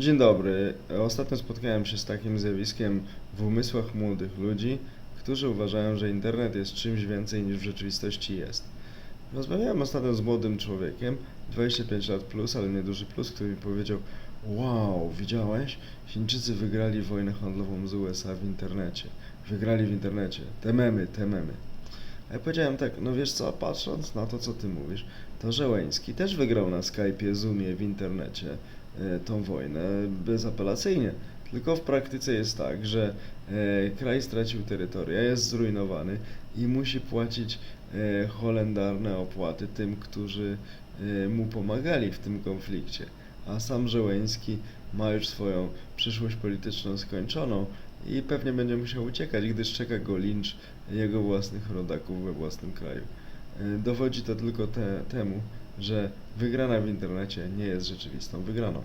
Dzień dobry. Ostatnio spotkałem się z takim zjawiskiem w umysłach młodych ludzi, którzy uważają, że internet jest czymś więcej niż w rzeczywistości jest. Rozmawiałem ostatnio z młodym człowiekiem, 25 lat plus, ale nieduży plus, który mi powiedział: Wow, widziałeś? Chińczycy wygrali wojnę handlową z USA w internecie. Wygrali w internecie. Te memy, te memy. A ja powiedziałem tak, no wiesz co, patrząc na to, co ty mówisz, to Żeleński też wygrał na Skype'ie, Zoomie, w internecie tą wojnę bezapelacyjnie. Tylko w praktyce jest tak, że e, kraj stracił terytoria, jest zrujnowany i musi płacić e, holendarne opłaty tym, którzy e, mu pomagali w tym konflikcie. A sam Żeleński ma już swoją przyszłość polityczną skończoną i pewnie będzie musiał uciekać, gdyż czeka go lincz jego własnych rodaków we własnym kraju. E, Dowodzi to tylko te, temu, że wygrana w internecie nie jest rzeczywistą wygraną.